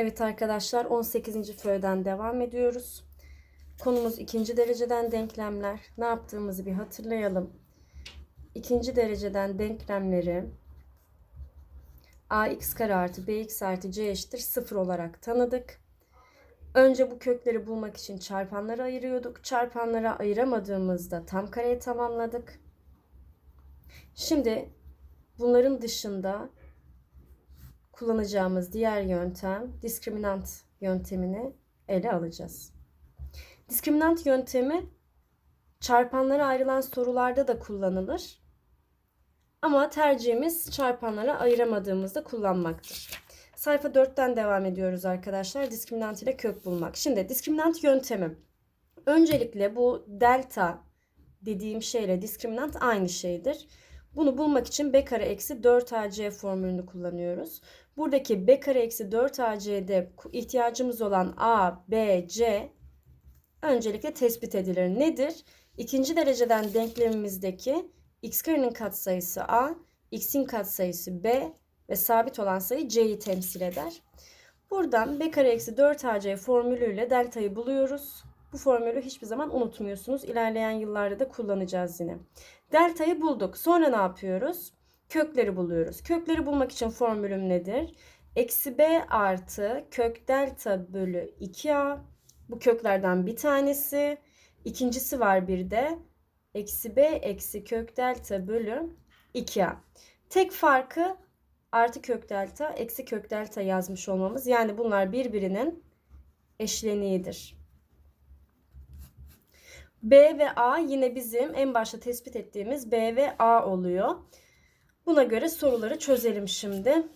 Evet arkadaşlar 18. föyden devam ediyoruz. Konumuz ikinci dereceden denklemler. Ne yaptığımızı bir hatırlayalım. İkinci dereceden denklemleri ax kare artı bx artı c eşittir 0 olarak tanıdık. Önce bu kökleri bulmak için çarpanları ayırıyorduk. Çarpanlara ayıramadığımızda tam kareyi tamamladık. Şimdi bunların dışında kullanacağımız diğer yöntem diskriminant yöntemini ele alacağız. Diskriminant yöntemi çarpanlara ayrılan sorularda da kullanılır. Ama tercihimiz çarpanlara ayıramadığımızda kullanmaktır. Sayfa 4'ten devam ediyoruz arkadaşlar. Diskriminant ile kök bulmak. Şimdi diskriminant yöntemi. Öncelikle bu delta dediğim şeyle diskriminant aynı şeydir. Bunu bulmak için b kare eksi 4ac formülünü kullanıyoruz. Buradaki b kare eksi 4ac'de ihtiyacımız olan a, b, c öncelikle tespit edilir. Nedir? İkinci dereceden denklemimizdeki x karenin katsayısı a, x'in katsayısı b ve sabit olan sayı c'yi temsil eder. Buradan b kare eksi 4ac formülüyle deltayı buluyoruz. Bu formülü hiçbir zaman unutmuyorsunuz. İlerleyen yıllarda da kullanacağız yine. Deltayı bulduk. Sonra ne yapıyoruz? Kökleri buluyoruz. Kökleri bulmak için formülüm nedir? Eksi b artı kök delta bölü 2a. Bu köklerden bir tanesi. İkincisi var bir de. Eksi b eksi kök delta bölü 2a. Tek farkı artı kök delta eksi kök delta yazmış olmamız. Yani bunlar birbirinin eşleniğidir. B ve A yine bizim en başta tespit ettiğimiz B ve A oluyor. Buna göre soruları çözelim şimdi.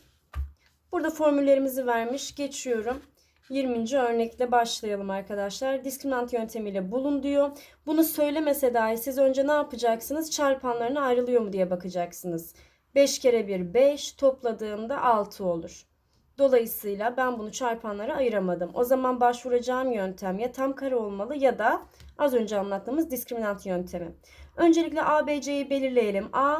Burada formüllerimizi vermiş. Geçiyorum. 20. örnekle başlayalım arkadaşlar. Diskriminant yöntemiyle bulun diyor. Bunu söylemese dahi siz önce ne yapacaksınız? Çarpanlarına ayrılıyor mu diye bakacaksınız. 5 kere 1 5 topladığımda 6 olur. Dolayısıyla ben bunu çarpanlara ayıramadım. O zaman başvuracağım yöntem ya tam kare olmalı ya da az önce anlattığımız diskriminant yöntemi. Öncelikle A, B, C'yi belirleyelim. A,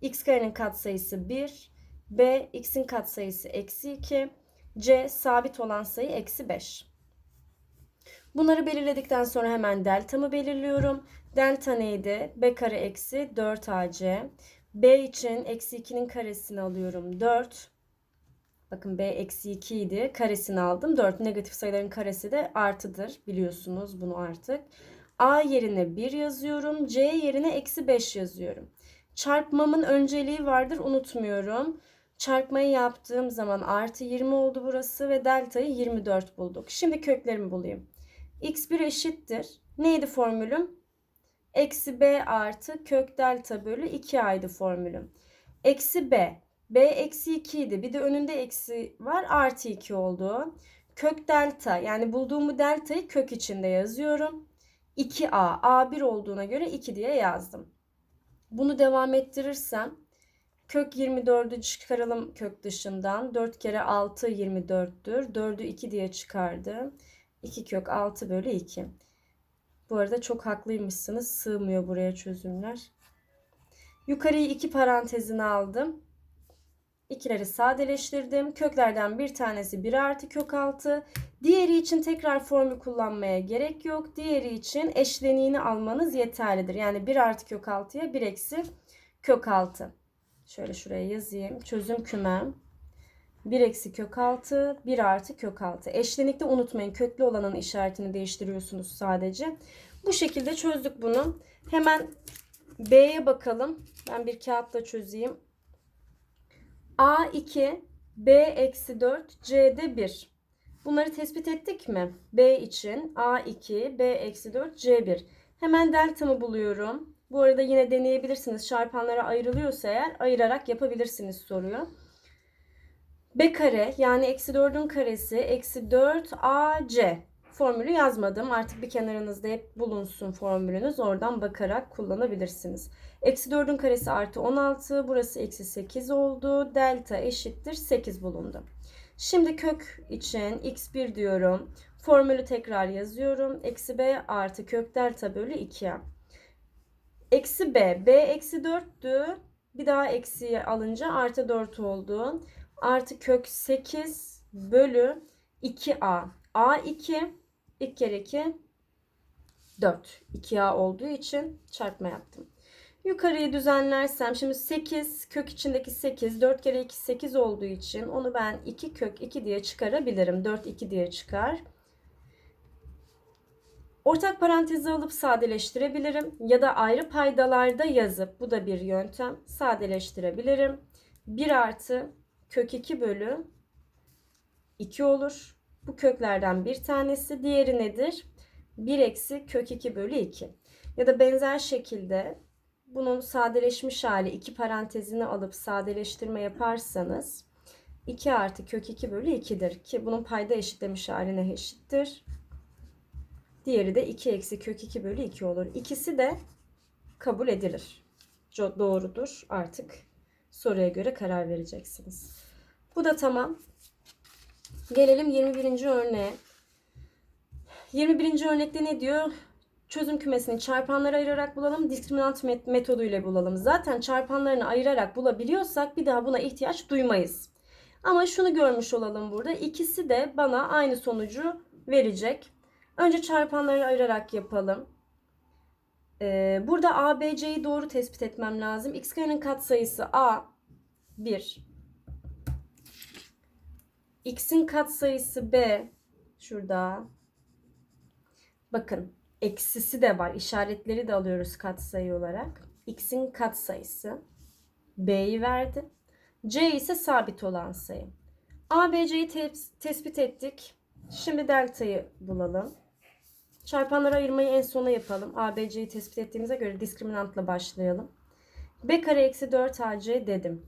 x karenin katsayısı 1. B, x'in katsayısı eksi 2. C, sabit olan sayı eksi 5. Bunları belirledikten sonra hemen deltamı belirliyorum. Delta neydi? B kare eksi 4ac. B için eksi 2'nin karesini alıyorum. 4. Bakın b eksi 2 idi. Karesini aldım. 4 negatif sayıların karesi de artıdır. Biliyorsunuz bunu artık. A yerine 1 yazıyorum. C yerine eksi 5 yazıyorum. Çarpmamın önceliği vardır unutmuyorum. Çarpmayı yaptığım zaman artı 20 oldu burası ve deltayı 24 bulduk. Şimdi köklerimi bulayım. x1 eşittir. Neydi formülüm? Eksi b artı kök delta bölü 2a'ydı formülüm. Eksi b B eksi 2 idi. Bir de önünde eksi var. Artı 2 oldu. Kök delta yani bulduğumu deltayı kök içinde yazıyorum. 2A. A1 olduğuna göre 2 diye yazdım. Bunu devam ettirirsem kök 24'ü çıkaralım kök dışından. 4 kere 6 24'tür. 4'ü 2 diye çıkardım. 2 kök 6 bölü 2. Bu arada çok haklıymışsınız. Sığmıyor buraya çözümler. Yukarıyı iki parantezine aldım. İkileri sadeleştirdim. Köklerden bir tanesi 1 artı kök 6. Diğeri için tekrar formül kullanmaya gerek yok. Diğeri için eşleniğini almanız yeterlidir. Yani 1 artı kök 6'ya 1 eksi kök 6. Şöyle şuraya yazayım. Çözüm kümem. 1 eksi kök 6, 1 artı kök 6. Eşlenikte unutmayın köklü olanın işaretini değiştiriyorsunuz sadece. Bu şekilde çözdük bunu. Hemen B'ye bakalım. Ben bir kağıtla çözeyim. A2, B eksi 4, C'de 1. Bunları tespit ettik mi? B için A2, B eksi 4, C1. Hemen deltamı buluyorum. Bu arada yine deneyebilirsiniz. Çarpanlara ayrılıyorsa eğer ayırarak yapabilirsiniz soruyu. B kare yani eksi 4'ün karesi eksi 4 AC formülü yazmadım. Artık bir kenarınızda hep bulunsun formülünüz. Oradan bakarak kullanabilirsiniz. Eksi 4'ün karesi artı 16. Burası eksi 8 oldu. Delta eşittir 8 bulundu. Şimdi kök için x1 diyorum. Formülü tekrar yazıyorum. Eksi b artı kök delta bölü 2'ye. Eksi b. b eksi 4'tü. Bir daha eksiye alınca artı 4 oldu. Artı kök 8 bölü 2A. A2 2 kere 2 4. 2A olduğu için çarpma yaptım. Yukarıyı düzenlersem şimdi 8 kök içindeki 8 4 kere 2 8 olduğu için onu ben 2 kök 2 diye çıkarabilirim. 4 2 diye çıkar. Ortak parantezi alıp sadeleştirebilirim ya da ayrı paydalarda yazıp bu da bir yöntem sadeleştirebilirim. 1 artı kök 2 bölü 2 olur. Bu köklerden bir tanesi. Diğeri nedir? 1 eksi kök 2 bölü 2. Ya da benzer şekilde bunun sadeleşmiş hali iki parantezini alıp sadeleştirme yaparsanız 2 artı kök 2 bölü 2'dir. Ki bunun payda eşitlemiş haline eşittir. Diğeri de 2 eksi kök 2 bölü 2 olur. İkisi de kabul edilir. Doğrudur. Artık soruya göre karar vereceksiniz. Bu da tamam. Gelelim 21. örneğe. 21. örnekte ne diyor? Çözüm kümesini çarpanlara ayırarak bulalım. Diskriminant met metodu ile bulalım. Zaten çarpanlarını ayırarak bulabiliyorsak bir daha buna ihtiyaç duymayız. Ama şunu görmüş olalım burada. İkisi de bana aynı sonucu verecek. Önce çarpanları ayırarak yapalım. Ee, burada A, B, C'yi doğru tespit etmem lazım. X karenin katsayısı A 1. X'in katsayısı B şurada. Bakın eksisi de var. İşaretleri de alıyoruz katsayı olarak. X'in katsayısı B'yi verdi. C ise sabit olan sayı. A, B, C'yi tespit ettik. Şimdi delta'yı bulalım. Çarpanları ayırmayı en sona yapalım. A, B, C'yi tespit ettiğimize göre diskriminantla başlayalım. B kare eksi 4 AC dedim.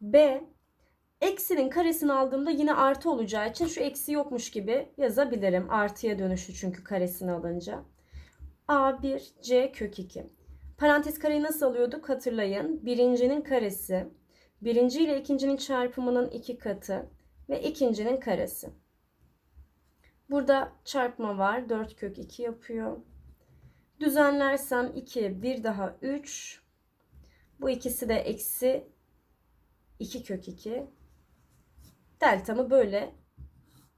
B eksinin karesini aldığımda yine artı olacağı için şu eksi yokmuş gibi yazabilirim. Artıya dönüşü çünkü karesini alınca. A1 C kök 2. Parantez kareyi nasıl alıyorduk hatırlayın. Birincinin karesi. Birinci ile ikincinin çarpımının iki katı. Ve ikincinin karesi. Burada çarpma var. 4 kök 2 yapıyor. Düzenlersem 2 bir daha 3. Bu ikisi de eksi 2 kök 2. Deltamı böyle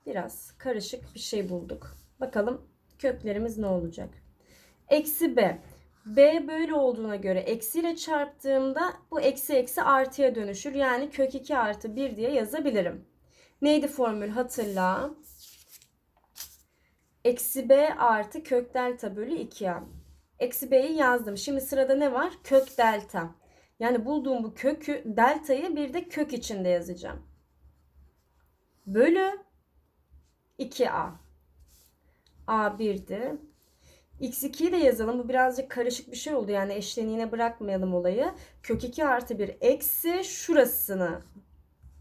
biraz karışık bir şey bulduk. Bakalım köklerimiz ne olacak? Eksi b. b böyle olduğuna göre eksiyle çarptığımda bu eksi eksi artıya dönüşür. Yani kök 2 artı 1 diye yazabilirim. Neydi formül hatırla. Eksi b artı kök delta bölü 2a. Eksi b'yi yazdım. Şimdi sırada ne var? Kök delta. Yani bulduğum bu kökü deltayı bir de kök içinde yazacağım. Bölü 2a. a1'di. x2'yi de yazalım. Bu birazcık karışık bir şey oldu. Yani eşleniğine bırakmayalım olayı. Kök 2 artı 1 eksi şurasını.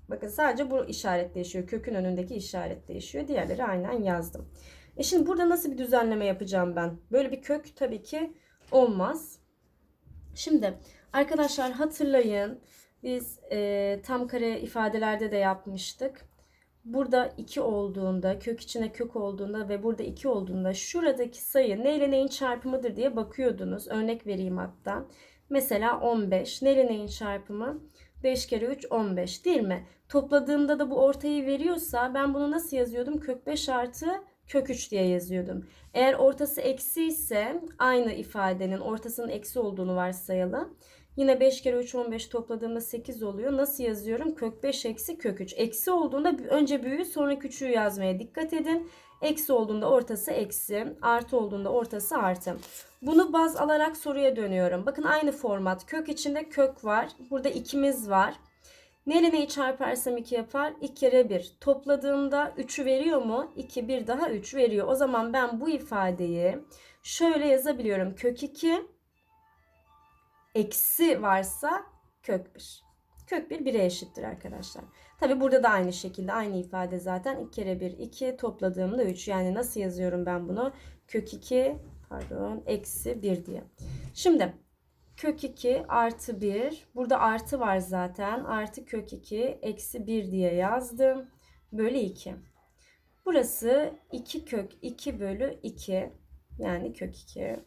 Bakın sadece bu işaret değişiyor. Kökün önündeki işaret değişiyor. Diğerleri aynen yazdım. E şimdi burada nasıl bir düzenleme yapacağım ben? Böyle bir kök tabii ki olmaz. Şimdi arkadaşlar hatırlayın. Biz e, tam kare ifadelerde de yapmıştık. Burada 2 olduğunda, kök içine kök olduğunda ve burada 2 olduğunda şuradaki sayı neyle neyin çarpımıdır diye bakıyordunuz. Örnek vereyim hatta. Mesela 15. Neyle neyin çarpımı? 5 kere 3 15 değil mi? Topladığımda da bu ortayı veriyorsa ben bunu nasıl yazıyordum? Kök 5 artı kök 3 diye yazıyordum. Eğer ortası eksi ise aynı ifadenin ortasının eksi olduğunu varsayalım. Yine 5 kere 3 15 topladığımda 8 oluyor. Nasıl yazıyorum? Kök 5 eksi kök 3. Eksi olduğunda önce büyüğü sonra küçüğü yazmaya dikkat edin. Eksi olduğunda ortası eksi. Artı olduğunda ortası artı. Bunu baz alarak soruya dönüyorum. Bakın aynı format. Kök içinde kök var. Burada ikimiz var. Neyle neyi çarparsam 2 yapar? 2 kere 1. Topladığımda 3'ü veriyor mu? 2 1 daha 3 veriyor. O zaman ben bu ifadeyi şöyle yazabiliyorum. Kök 2 eksi varsa kök 1. Kök 1 1'e eşittir arkadaşlar. Tabi burada da aynı şekilde aynı ifade zaten 2 kere 1 2 topladığımda 3. Yani nasıl yazıyorum ben bunu? Kök 2 pardon eksi 1 diye. Şimdi kök 2 artı 1 burada artı var zaten artı kök 2 eksi 1 diye yazdım. Bölü 2. Burası 2 kök 2 bölü 2 yani kök 2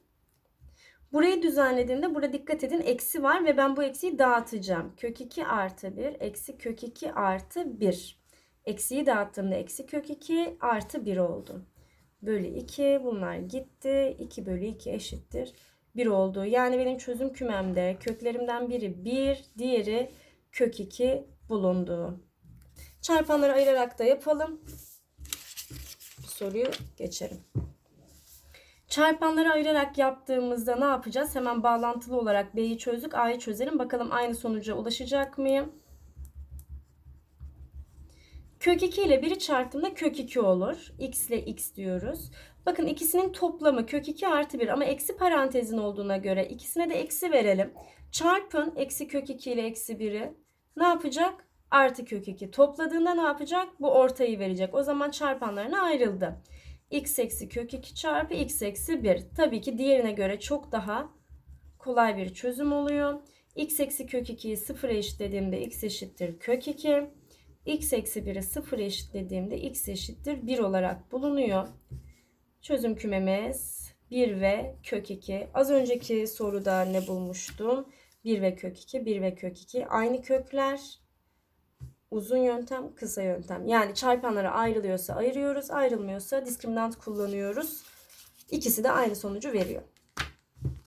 Burayı düzenlediğimde burada dikkat edin eksi var ve ben bu eksiyi dağıtacağım. Kök 2 artı 1 eksi kök 2 artı 1. Eksiyi dağıttığımda eksi kök 2 artı 1 oldu. Bölü 2 bunlar gitti. 2 bölü 2 eşittir 1 oldu. Yani benim çözüm kümemde köklerimden biri 1, diğeri kök 2 bulundu. Çarpanları ayırarak da yapalım. Soruyu geçelim. Çarpanları ayırarak yaptığımızda ne yapacağız? Hemen bağlantılı olarak B'yi çözdük. A'yı çözelim. Bakalım aynı sonuca ulaşacak mıyım? Kök 2 ile 1'i çarptığımda kök 2 olur. X ile x diyoruz. Bakın ikisinin toplamı kök 2 artı 1 ama eksi parantezin olduğuna göre ikisine de eksi verelim. Çarpın eksi kök 2 ile eksi 1'i. Ne yapacak? Artı kök 2. Topladığında ne yapacak? Bu ortayı verecek. O zaman çarpanlarına ayrıldı. X eksi kök 2 çarpı x eksi 1. Tabii ki diğerine göre çok daha kolay bir çözüm oluyor. x eksi kök 2'yi 0'a eşitlediğimde x eşittir kök 2 x eksi 1'i 0 eşitlediğimde x eşittir 1 olarak bulunuyor. Çözüm kümemiz 1 ve kök 2. Az önceki soruda ne bulmuştum? 1 ve kök 2, 1 ve kök 2 aynı kökler. Uzun yöntem, kısa yöntem. Yani çarpanlara ayrılıyorsa ayırıyoruz, ayrılmıyorsa diskriminant kullanıyoruz. İkisi de aynı sonucu veriyor.